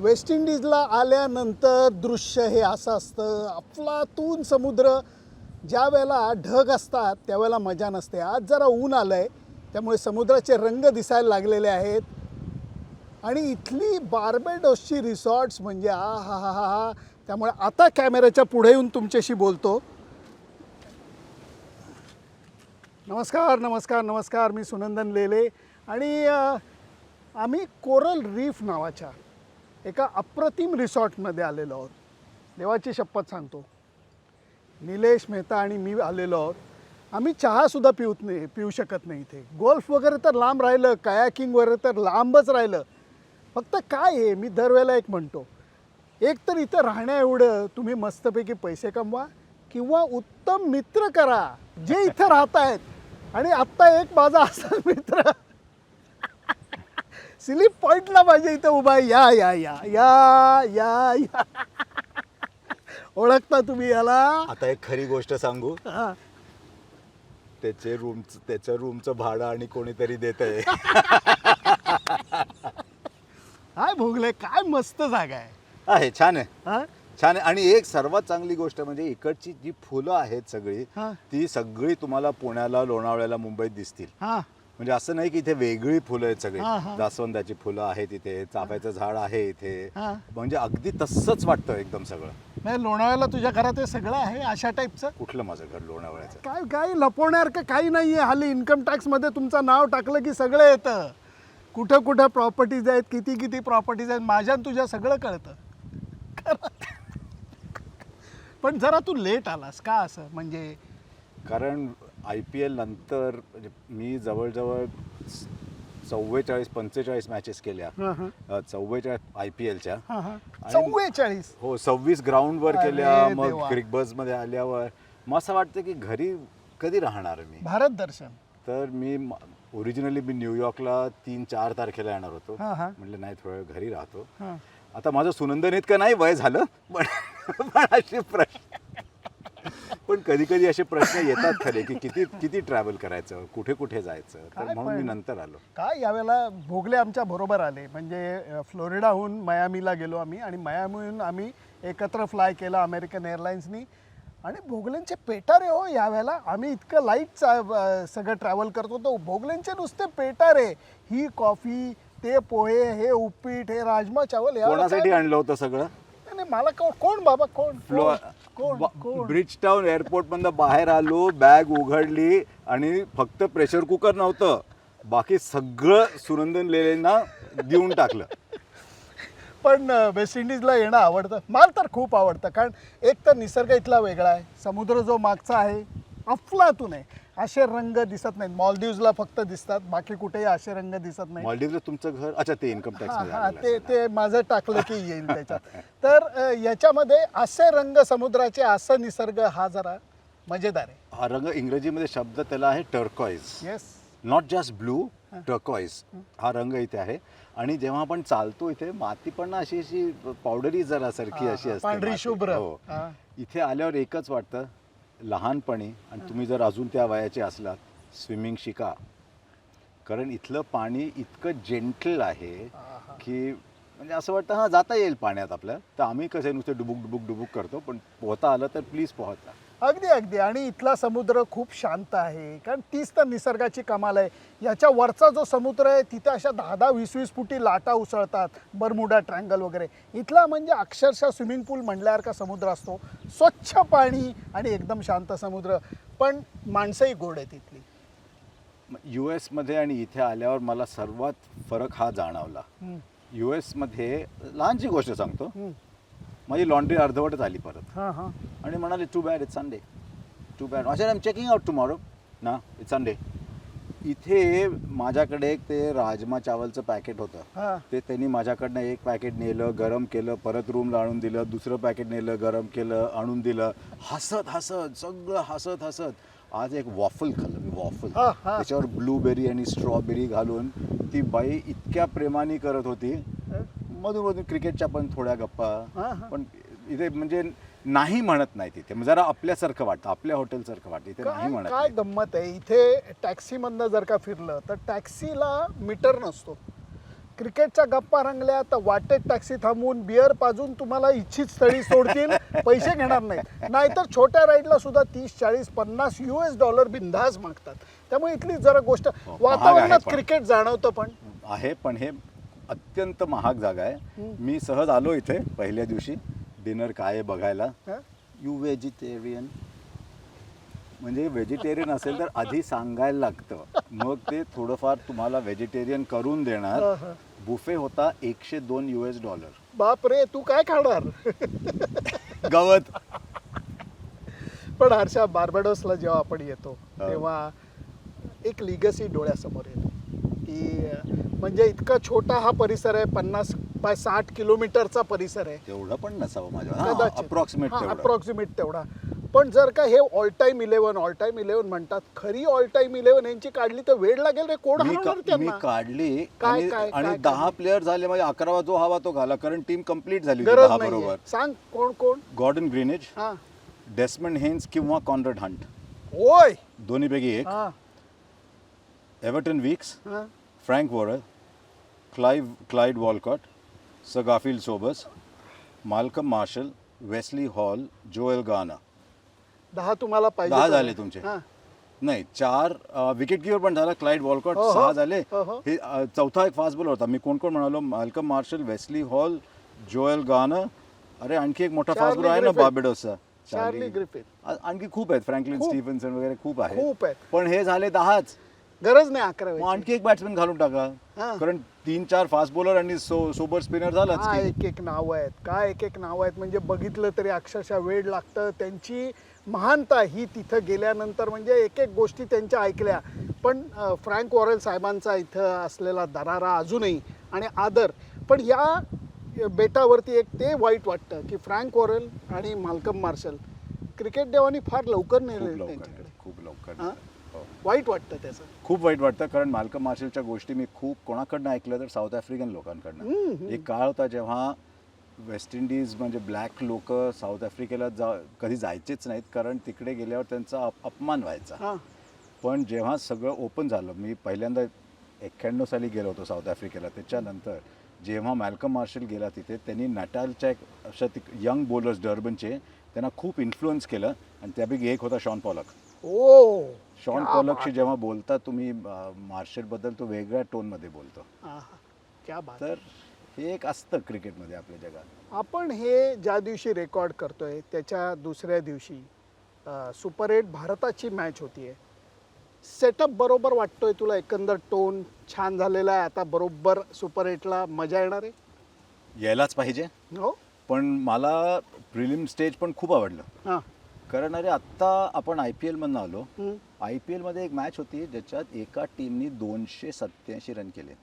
Waste इंडिजला आल्यानंतर दृश्य हे असं असतं अफलातून समुद्र ज्या वेळेला ढग असतात त्यावेळेला मजा नसते. आज जरा ऊन आलं आहे त्यामुळे समुद्राचे रंग दिसायला लागलेले आहेत. आणि इथली बार्बेडोसची रिसॉर्ट्स म्हणजे आ हा हा हा हा. त्यामुळे आता कॅमेऱ्याच्या पुढे येऊन तुमच्याशी बोलतो. नमस्कार नमस्कार नमस्कार. मी सुनंदन लेले. आणि आम्ही कोरल रीफ नावाच्या एका अप्रतिम रिसॉर्टमध्ये आलेलो आहोत. देवाची शपथ सांगतो. निलेश मेहता आणि मी आलेलो आहोत. आम्ही चहासुद्धा पिऊत नाही पिऊ शकत नाही इथे. गोल्फ वगैरे तर लांब राहिलं कयाकिंग वगैरे तर लांबच राहिलं. फक्त काय आहे मी दरवेळेला एक म्हणतो. एक तर इथं राहण्या एवढं तुम्ही मस्तपैकी पैसे कमवा किंवा उत्तम मित्र करा. जे इथं राहत आहेत आणि आत्ता एक माझा असा मित्र स्लिप पॉईंटला माझ्या इथं उभा या या या या या या. ओळखता तुम्ही याला? आता एक खरी गोष्ट सांगू. हा. त्याचे रूम त्याच्या रूमचं भाडं आणि कोणीतरी देत आहे काय भोगले काय मस्त जागा आहे. आहे छान आहे. हा? छान आहे. आणि एक सर्वात चांगली गोष्ट म्हणजे इकडची जी फुलं आहेत सगळी हा. ती सगळी तुम्हाला पुण्याला लोणावळ्याला मुंबईत दिसतील. हा. म्हणजे असं नाही की इथे वेगळी फुलं आहेत सगळी. हा, हा. जास्वंदाची फुलं आहेत इथे चाफ्याचं झाड आहे इथे. हा. म्हणजे अगदी तसंच वाटतं एकदम सगळं. नाही लोणावळ्याला तुझ्या घरात हे सगळं आहे अशा टाईपचं कुठलं माझं घर लोणावळ्याचं? काय काय लपवण्यासारखं काही नाही आहे हल्ली इन्कम टॅक्समध्ये तुमचं नाव टाकलं की सगळं येतं. कुठं कुठं प्रॉपर्टीज आहेत किती किती प्रॉपर्टीज आहेत माझ्या आणि तुझ्या सगळं कळतं. खरं. पण जरा तू लेट आलास. का असं? म्हणजे कारण आय पी एल नंतर म्हणजे मी जवळजवळ चव्वेचाळीस पंचेचाळीस मॅचेस केल्या. चव्वेचाळीस आय पी एलच्या. चव्वेचाळीस? हो सव्वीस ग्राउंडवर अरे केल्या मग देवा. क्रिक बसमध्ये आल्यावर. मग असं वाटतं की घरी कधी राहणार मी? भारत दर्शन. तर मी ओरिजिनली मी न्यूयॉर्कला तीन चार तारखेला येणार होतो. म्हटलं नाही थोडा वेळ घरी राहतो. आता माझं सुनंदन इतकं नाही वय झालं पण असे प्रश्न पण कधी कधी असे प्रश्न येतात खरे की किती किती ट्रॅव्हल करायचं कुठे कुठे जायचं? तर काय म्हणून मी पण? नंतर आलो. काय यावेळेला भोगले आमच्या बरोबर आले. म्हणजे फ्लोरिडाहून मयामीला गेलो आम्ही आणि मयामीहून आम्ही एकत्र फ्लाय केला अमेरिकन एअरलाईन्सनी आणि भोगलेंचे पेटारे हो यावेळेला आम्ही इतकं लाइट सगळं ट्रॅव्हल करतो तो भोगलेंचे नुसते पेटारे. ही कॉफी ते पोहे हे उपीट हे राजमा चावल यावेळेला कोणासाठी काय- आणलं होतं सगळं? नाही, नाही, मला कोण कोण बाबा कोण? फ्लो कोण कोण कोण? ब्रिज टाउन एअरपोर्ट मधनं बाहेर आलो बॅग उघडली आणि फक्त प्रेशर कुकर नव्हतं बाकी सगळं सुनंदन लेलेंना देऊन टाकलं. पण वेस्ट इंडिजला येणं आवडतं. मला तर खूप आवडतं कारण एक तर निसर्ग इथला वेगळा आहे. समुद्र जो मागचा आहे अफलातून आहे. असे रंग दिसत नाहीत. मॉलदीव्सला फक्त दिसतात. बाकी कुठेही असे रंग दिसत नाही मॉलडीवला तुमचं घर अच्छा ते इन्कम हा टॅक्स ते ते माझं टाकलं की येईल त्याच्यात. तर अ, याच्यामध्ये असे रंग समुद्राचे असं निसर्ग हा जरा मजेदार आहे. हा रंग इंग्रजीमध्ये शब्द त्याला आहे turquoise yes not just blue turquoise हा रंग इथे आहे. आणि जेव्हा आपण चालतो इथे माती पण ना अशी अशी पावडरी जरा सारखी हा, अशी हा, असते पांढरी माती. शुभ्र. हा. इथे आल्यावर एकच वाटतं लहानपणी आणि तुम्ही जर अजून त्या वयाचे असलात स्विमिंग शिका. कारण इथलं पाणी इतकं जेंटल आहे की म्हणजे असं वाटतं हां जाता येईल पाण्यात आपल्या तर आम्ही कसे नुसते डुबुक डुबुक डुबुक करतो पण पोहता आलं तर प्लीज पोहता. अगदी अगदी. आणि इथला समुद्र खूप शांत आहे. कारण तीच तर निसर्गाची कमाल आहे. याच्या वरचा जो समुद्र आहे तिथे अशा दहा दहा वीस वीस फुटी लाटा उसळतात. बरमुडा ट्रँगल वगैरे. इथला म्हणजे अक्षरशः स्विमिंग पूल म्हणल्यासारखा समुद्र असतो. स्वच्छ पाणी आणि एकदम शांत समुद्र. पण माणसंही गोड आहेत इथली. यू एसमध्ये आणि इथे आल्यावर मला सर्वात फरक हा जाणवला. यू एसमध्ये लहानशी गोष्ट सांगतो. माझी लॉन्ड्री अर्धवटच आली परत. हां हां. आणि म्हणाले too bad it's Sunday too bad I am checking out tomorrow ना इट्स संडे इथे माझ्याकडे एक ते राजमा चावलचं पॅकेट होतं. हां. ते त्यांनी माझ्याकडनं एक पॅकेट नेलं गरम केलं परत रूमला आणून दिलं दुसरं पॅकेट नेलं गरम केलं आणून दिलं. हसत हसत सगळं हसत हसत. आज एक वॉफल खाल्लं मी वॉफल हा, हा. त्याच्यावर ब्लूबेरी आणि स्ट्रॉबेरी घालून ती बाई इतक्या प्रेमाने करत होती. मधून मधून क्रिकेटच्या पण थोड्या गप्पा. पण इथे म्हणजे नाही म्हणत नाही तिथे म्हणजे जरा आपल्यासारखं वाटतं आपल्या हॉटेलसारखं वाटतं. इथे नाही म्हणत काय. गंमत आहे? इथे टॅक्सीमधनं जर का फिरलं तर टॅक्सीला मीटर नसतो. क्रिकेटच्या गप्पा रंगल्या तर वाटेत टॅक्सी थांबवून बिअर पाजून तुम्हाला इच्छित स्थळी सोडतील पैसे घेणार नाहीत. नाहीतर छोट्या राईडला सुद्धा तीस चाळीस पन्नास यू एस डॉलर बिंदास मागतात. त्यामुळे इथली जरा गोष्ट हो, वातावरणात. क्रिकेट जाणवतं पण. आहे पण हे अत्यंत महाग जागा आहे. मी सहज आलो इथे पहिल्या दिवशी. डिनर काय आहे बघायला? यू व्हेजिटेरियन म्हणजे व्हेजिटेरियन असेल तर आधी सांगायला लागतं. मग ते थोडंफार तुम्हाला व्हेजिटेरियन करून देणार. बुफे होता एकशे दोन यू एस डॉलर बाप रे तू काय खाणार? गवत. पण हर्षा बार्बाडोसला जेव्हा आपण येतो. तेव्हा एक लिगसी डोळ्यासमोर येतो. की म्हणजे इतका छोटा हा परिसर आहे पन्नास बाय साठ किलोमीटरचा परिसर आहे. तेवढं पण नसावं माझ्या अप्रॉक्सिमेट तेवढं. अप्रॉक्सिमेट तेवढा. पण जर का हे all time eleven all time eleven म्हणतात खरी ऑल टाइम इलेव्हन यांची काढली तर वेळ लागेल रे कोण मी त्यांना? काढली काय- आणि काय- आणि काय दहा? प्लेअर झाले म्हणजे अकरावा जो हवा तो घाला कारण टीम कंप्लीट झाली गरज बरोबर. सांग कोण कोण? गॉर्डन ग्रीनेज हा. डेस्मंड हेन्स किंवा कॉन्रड हंट ओय दोन्हीपैकी एक. हा. Everton Weekes Frank Worrell Clive Clyde Walcott सगाफिल Sobers Malcolm Marshall Wesley Hall Joel Garner दहा तुम्हाला पाहिजे दहा झाले तुमचे. हा. नाही चार विकेट किपर पण झाला. क्लाइड वॉलकॉट हो, हो. सहा झाले. हो, हो. हे अ, चौथा एक फास्ट बॉलर होता. मी कोण कोण म्हणालो? Malcolm Marshall Wesley Hall Joel Garner अरे आणखी एक मोठा फास्ट चार्ली बॉलर आहे ना ग्रिफिथ. बार्बेडोसचा चार्ली ग्रिफिथ आ- आणखी खूप आहेत. फ्रँकलिन खूप. स्टीफन्सन वगैरे खूप आहेत. खूप आहेत. पण हे झाले दहाच. गरज नाही अकरा मग. आणखी एक बॅट्समॅन घालून टाका. हा. कारण तीन चार फास्ट बॉलर आणि सो सोबर स्पिनर झालाच काय की. एक एक नावं आहेत. काय एक एक नावं आहेत? म्हणजे बघितलं तरी अक्षरशः वेळ लागतं. त्यांची महानता ही तिथं गेल्यानंतर म्हणजे एक एक गोष्टी त्यांच्या ऐकल्या. पण अं, फ्रँक वॉरेल साहेबांचा इथं असलेला दरारा अजूनही आणि आदर. पण या बेटावरती एक ते वाईट वाटतं की फ्रँक वॉरेल आणि माल्कम मार्शल क्रिकेट देवानी फार लवकर खूप नेले लवकर त्यांच्याकडे. खूप लवकर हा? हो. वाईट वाटतं त्याचं. खूप वाईट वाटतं कारण माल्कम मार्शलच्या गोष्टी मी खूप कोणाकडनं ऐकलं तर साऊथ आफ्रिकन लोकांकडनं. एक काळ होता जेव्हा वेस्ट इंडिज म्हणजे ब्लॅक लोक साऊथ आफ्रिकेला जा कधी जायचेच नाहीत कारण तिकडे गेल्यावर त्यांचा अप- अपमान व्हायचा. पण जेव्हा सगळं ओपन झालं मी पहिल्यांदा एक्क्याण्णव साली गेलो होतो साऊथ आफ्रिकेला त्याच्यानंतर जेव्हा मॅल्कम मार्शल गेला तिथे त्यांनी नटालच्या एक अशा यंग बॉलर्स डर्बनचे त्यांना खूप इन्फ्लुअन्स केलं आणि त्यापैकी एक होता शॉन पॉलक. ओ. शॉन क्या पॉलकशी. जेव्हा बोलता तुम्ही मार्शलबद्दल तो वेगळ्या टोनमध्ये बोलतो. आहा, क्या बात. तर हे एक असतं क्रिकेटमध्ये आपल्या जगात. आपण हे ज्या दिवशी रेकॉर्ड करतोय त्याच्या दुसऱ्या दिवशी सुपर एट भारताची मॅच होतीये. सेटअप बरोबर वाटतोय तुला? एकंदर टोन छान झालेला आहे. आता बरोबर सुपर एटला मजा येणार आहे? यायलाच पाहिजे. हो. पण मला प्रिलिम स्टेज पण खूप आवडलं. हां. कारण अरे आत्ता आपण आय पी एलमधनं आलो. आय पी एलमध्ये एक मॅच होती ज्याच्यात एका टीमनी दोनशे सत्याऐंशी रन केले.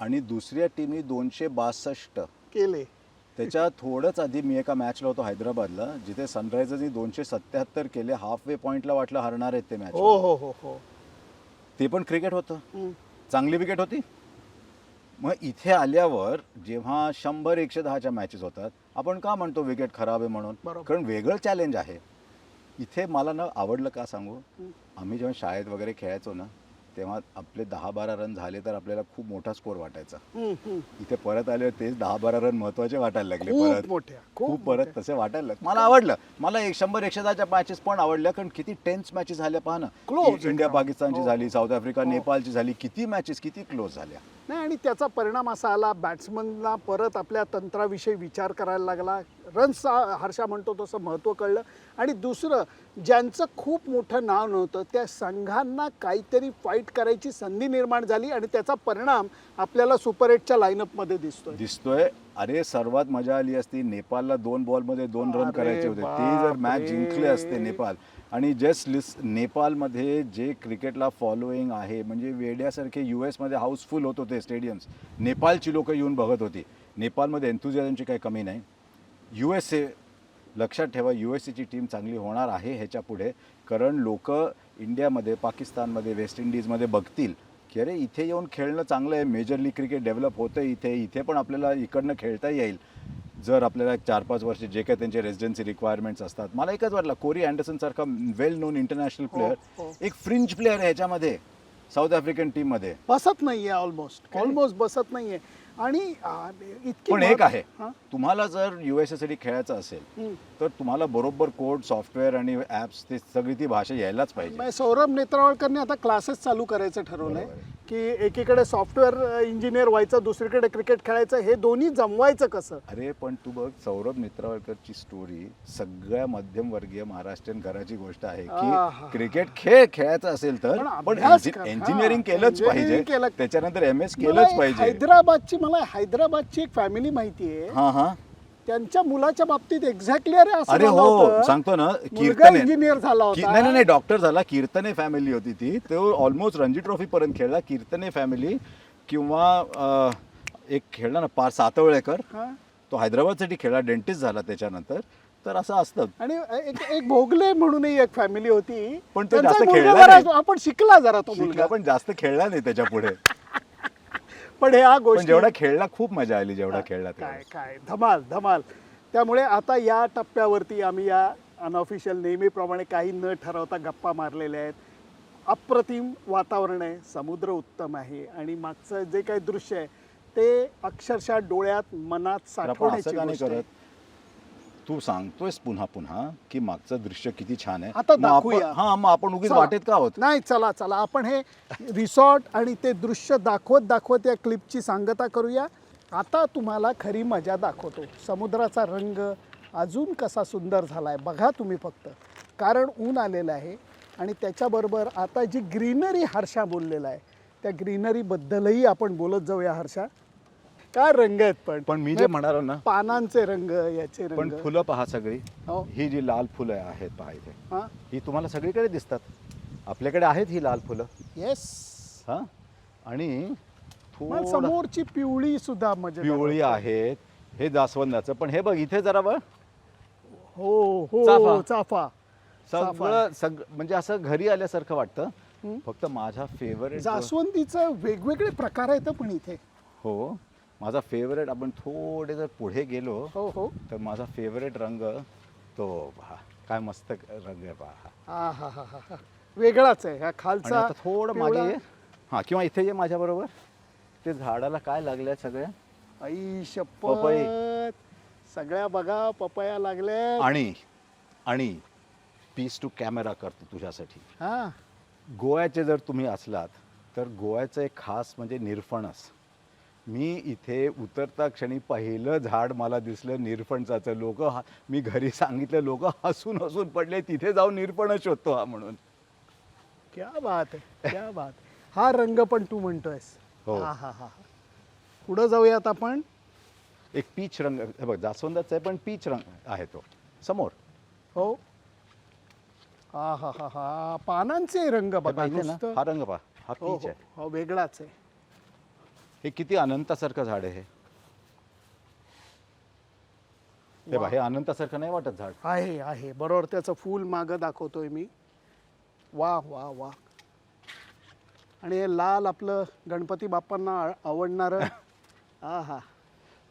आणि दुसऱ्या टीमनी दोनशे बासष्ट. केले. त्याच्या थोडंच आधी मी एका मॅचला होतो हैदराबादला जिथे सनरायझर्सनी दोनशे सत्याहत्तर केले. हाफ वे पॉईंटला वाटलं हरणार आहेत ते मॅच हो हो हो हो. ते पण क्रिकेट होतं. चांगली विकेट होती. मग इथे आल्यावर जेव्हा शंभर एकशे दहाच्या मॅचेस होतात आपण का म्हणतो विकेट खराब आहे म्हणून. कारण वेगळं चॅलेंज आहे इथे मला ना आवडलं का सांगू. आम्ही जेव्हा शाळेत वगैरे खेळायचो ना तेव्हा आपले दहा बारा रन झाले तर आपल्याला खूप मोठा स्कोर वाटायचा. इथे परत आल्यावर तेच दहा बारा रन महत्त्वाचे वाटायला लागले परत मोठ्या खूप परत तसे वाटायला लागले मला आवडलं मला एक शंभर एकशे दहाच्या मॅचेस पण आवडल्या कारण किती टेन्स मॅचेस झाल्या पहा ना इंडिया. पाकिस्तानची हो. झाली साऊथ आफ्रिका हो. नेपाळची झाली किती मॅचेस किती क्लोज झाल्या नाही आणि त्याचा परिणाम असा आला बॅट्समनला परत आपल्या तंत्राविषयी विचार करायला लागला. रन्स हर्षा म्हणतो तसं महत्त्व कळलं. आणि दुसरं ज्यांचं खूप मोठं नाव नव्हतं त्या संघांना काहीतरी फाईट करायची संधी निर्माण झाली आणि त्याचा परिणाम आपल्याला सुपर एटच्या लाईनअपमध्ये दिसतोय. दिसतोय. अरे सर्वात मजा आली असती नेपाळला दोन बॉलमध्ये दोन रन करायचे होते. ते जर मॅच. जिंकले असते नेपाळ आणि जस्ट लिस नेपाळमध्ये जे क्रिकेटला फॉलोईंग आहे म्हणजे वेड्यासारखे यू एसमध्ये हाऊसफुल होत होते स्टेडियम्स नेपाळची लोकं येऊन बघत होती. नेपाळमध्ये एन्थुझियामची काही कमी नाही. यू एस ए लक्षात ठेवा यू एस एची टीम चांगली होणार आहे ह्याच्या पुढे. कारण लोक इंडियामध्ये पाकिस्तानमध्ये वेस्ट इंडिजमध्ये बघतील की अरे इथे येऊन खेळणं चांगलं आहे. मेजर लीग क्रिकेट डेव्हलप होतं इथे. इथे पण आपल्याला इकडनं खेळता येईल. जर आपल्याला चार पाच वर्ष जे काही त्यांचे रेसिडेन्सी रिक्वायरमेंट्स असतात मला एकच वाटलं कोरी अँडरसन सारखा वेल नोन इंटरनॅशनल हो, प्लेअर हो. एक फ्रिंज प्लेअर आहे ह्याच्यामध्ये साऊथ आफ्रिकन टीममध्ये बसत नाहीये ऑलमोस्ट ऑलमोस्ट बसत नाहीये आणि पण एक आहे हा? तुम्हाला जर युएसए साठी खेळायचं असेल. तर तुम्हाला बरोबर कोड सॉफ्टवेअर आणि ऍप्स ते सगळी ती भाषा यायलाच पाहिजे सौरभ नेत्रावळकरने आता क्लासेस चालू करायचं ठरवलंय. की एकीकडे सॉफ्टवेअर इंजिनियर व्हायचं दुसरीकडे क्रिकेट खेळायचं हे दोन्ही जमवायचं कसं अरे पण तू बघ सौरभ नेत्रावळकरची स्टोरी सगळ्या मध्यमवर्गीय महाराष्ट्रीयन घराची गोष्ट आहे. की क्रिकेट खेळ खेळायचा असेल तर पण. इंजिनिअरिंग केलंच पाहिजे. त्याच्यानंतर एम एस केलंच पाहिजे हैदराबादची मला हैदराबादची एक फॅमिली माहिती आहे हा हा त्यांच्या मुलाच्या बाबतीत एक्झॅक्टली अरे असं अरे हो. सांगतो ना कीर्तने इंजिनियर झाला होता. नाही नाही नाही डॉक्टर झाला कीर्तने फॅमिली होती ती. तो ऑलमोस्ट रणजी ट्रॉफी पर्यंत खेळला कीर्तने फॅमिली किंवा एक खेळला ना पार सातवळेकर. तो हैदराबादसाठी खेळला डेंटिस्ट झाला त्याच्यानंतर. तर असं असतं. आणि एक एक भोगले म्हणूनही एक फॅमिली होती. पण तो जास्त खेळला. आपण शिकला जरा तो मुलगा. पण जास्त खेळला नाही त्याच्या पुढे. पण ह्या पण गोष्टी जेवढा खेळला खूप मजा आली जेवढा खेळला काय तेवढा. काय धमाल धमाल त्यामुळे आता या टप्प्यावरती आम्ही या अनऑफिशियल नेहमीप्रमाणे काही न ठरवता गप्पा मारलेल्या आहेत अप्रतिम वातावरण आहे समुद्र उत्तम आहे आणि मागचं जे काही दृश्य आहे ते अक्षरशः डोळ्यात मनात तर आपण असं साठवण्याची का नाही गोष्ट आहे. करत तू सांगतोयस पुन्हा पुन्हा की मागचं दृश्य किती छान आहे. आता मग आपण- दाखवूया. हा मग आपण उगीच चला. वाटेत का आहोत? नाही चला चला. आपण हे रिसॉर्ट आणि ते दृश्य दाखवत दाखवत या क्लिपची सांगता करूया. आता तुम्हाला खरी मजा दाखवतो. समुद्राचा रंग अजून कसा सुंदर झाला आहे बघा तुम्ही फक्त. कारण ऊन आलेलं आहे आणि त्याच्याबरोबर आता जी ग्रीनरी हर्षा बोललेला आहे त्या ग्रीनरीबद्दलही आपण बोलत जाऊया हर्षा. काय रंग आहेत पण? पण मी जे म्हणालो ना पानांचे रंग याचे पण रंग. फुलं पहा सगळी. हो. ही जी लाल फुलं आहेत पहा इथे. हां? ही तुम्हाला सगळीकडे दिसतात. आपल्याकडे आहेत ही लाल फुलं. येस हा? आणि मग थोडं समोरची पिवळी सुद्धा मजा पिवळी आहेत. हे जास्वंदाचं. पण हे बघ इथे जरा बघ. हो हो चाफा. चाफा. चाफा. सगळं सग म्हणजे असं घरी आल्यासारखं वाटतं. हं? फक्त माझा फेवरेट जास्वंदीचं वेगवेगळे प्रकार आहेत हं पण इथे. हो. माझा फेवरेट आपण थोडे जर पुढे गेलो हो हो. तर माझा फेवरेट रंग तो पहा काय मस्त रंग आहे पहा. हा हा हा हा हा. वेगळाच आहे ह्या आणि खालचा आता थोडं पिवळा. मागे ये हां किंवा इथे ये माझ्याबरोबर ते झाडाला काय लागल्या सगळ्या? आई पपई. शपथ सगळ्या बघा पपया लागल्या आणि आणि पीस टू कॅमेरा करतो तुझ्यासाठी. हा. गोव्याचे जर तुम्ही असलात तर गोव्याचं एक खास म्हणजे निरफणस. मी इथे उतरता क्षणी पहिलं झाड मला दिसलं निरफणसाचं. लोक मी घरी सांगितलं लोक हसून हसून पडले तिथे जाऊन निरफणस शोधतो हा म्हणून. क्या बात आहे क्या बात हा रंग पण तू म्हणतोयस. हो. हा हा हा हा. पुढं जाऊयात आपण. एक पीच रंग हे बघ जास्वंदाचा आहे पण पीच रंग आहे तो समोर. हो. हा हा हा हा. पानांचे रंग हे बघा ना? नुसतं. हा रंग पहा हा हो पीच हो. आहे. हो वेगळाच आहे. हे किती अनंतासारखं झाड आहे हे. हे बघा हे अनंतासारखं नाही वाटत झाड. आहे आहे. बरोबर त्याचं फूल मागं दाखवतोय मी. वा वा वा. आणि हे लाल आपलं गणपती बाप्पांना आवडणारं. हा हा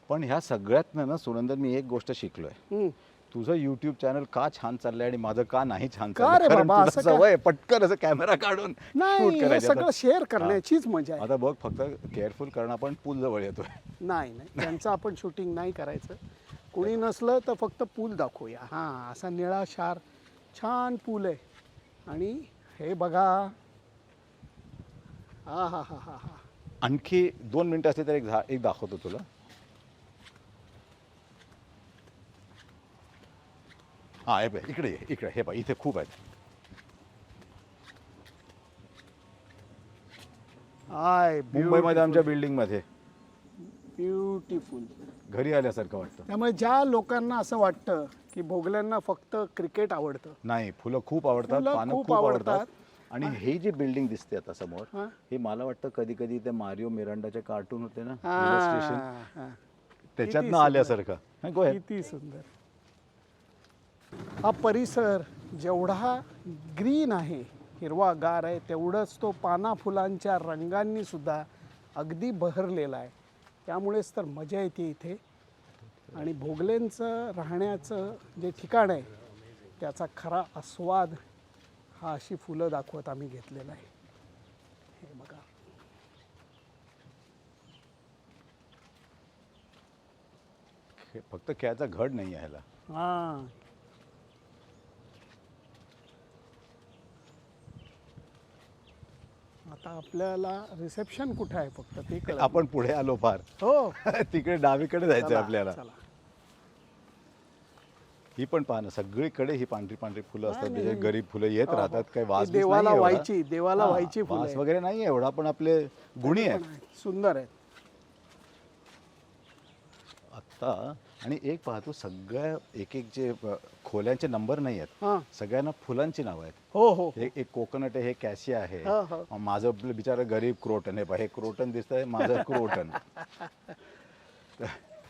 पण ह्या सगळ्यातनं ना सुनंदन मी एक गोष्ट शिकलोय. हम्म. तुझं युट्यूब चॅनल का छान चाललंय आणि माझं का नाही छान का चाललंय? रे कारण बाबा, तुला असं का? सवय आहे पटकन असं कॅमेरा काढून नाही हे करायचं सगळं शेअर करण्याचीच मजा आहे. आता बघ फक्त केअरफुल करणं आपण पूल जवळ येतोय. नाही नाही. त्यांचं आपण शूटिंग नाही करायचं. कोणी नसलं तर फक्त पूल दाखवूया. हां असा निळा शार छान पूल आहे. आणि हे बघा. हा हा हा हा हा आणखी दोन मिनिटं असली तर एक झा एक दाखवतो तुला. हा हे बघ इकडे ये इकडे हे बघ इथे खूप आहेत हाय मुंबईमध्ये आमच्या बिल्डिंगमध्ये ब्युटिफुल घरी आल्यासारखं वाटतं त्यामुळे ज्या लोकांना असं वाटतं की भोगल्यांना फक्त क्रिकेट आवडतं नाही फुलं खूप आवडतात फुलं पानं खूप खूप आवडतात. आणि हे जी बिल्डिंग दिसते आता समोर हा? हे मला वाटतं कधी कधी ते मारिओ मिरांडाचे कार्टून होते ना illustration, हा. त्याच्यातनं. आल्यासारखं. किती सुंदर हा परिसर जेवढा ग्रीन आहे हिरवागार आहे तेवढंच तो पाना फुलांच्या रंगांनी सुद्धा अगदी बहरलेला आहे. त्यामुळेच तर मजा येते इथे. आणि भोगलेंचं राहण्याचं जे ठिकाण आहे त्याचा खरा आस्वाद हा अशी फुलं दाखवत आम्ही घेतलेला आहे. हे बघा. फक्त खेळाचा घड नाही आहे हा. आता आपल्याला रिसेप्शन कुठं आहे फक्त ते. आपण पुढे आलो फार हो तिकडे डावीकडे जायचं चला, आपल्याला चला. ही पण पाहा ना सगळीकडे ही पांढरी पांढरी फुलं असतात नाही. गरीब फुलं येत. राहतात काही ती वास बीस देवाला नाहीये एवढा. व्हायची देवाला हा, व्हायची फुलं वास आहेत. वगैरे नाही एवढा पण आपले गुणी आहेत. सुंदर आहे आत्ता आणि एक पाहतो सगळ्या एक एक जे खोल्यांचे नंबर नाही आहेत. हां. सगळ्यांना फुलांची नावं आहेत. हो हो हे. एक कोकोनट आहे हे कॅशिया आहे. हो, हो. माझं आपलं बिचारं गरीब क्रोटन आहे हे क्रोटन दिसतंय माझं क्रोटन.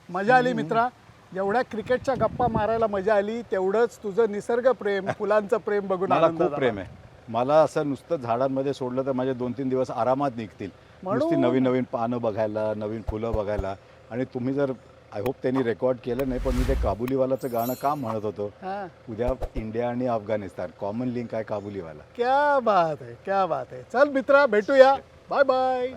मजा आली मित्रा. जेवढ्या क्रिकेटच्या गप्पा मारायला मजा आली. तेवढंच तुझं निसर्ग प्रेम फुलांचं प्रेम बघून मला खूप. प्रेम आहे. मला असं नुसतं झाडांमध्ये सोडलं तर माझे दोन तीन दिवस आरामात निघतील. नुसती नवीन नवीन पानं बघायला नवीन फुलं बघायला. आणि तुम्ही जर आय होप त्यांनी रेकॉर्ड केलं नाही पण मी ते काबुलीवालाचं गाणं का म्हणत होतो? हां. उद्या इंडिया आणि अफगाणिस्तान कॉमन लिंक आहे काबुलीवाला. क्या बात आहे क्या बात आहे. चल मित्रा भेटूया. Bye bye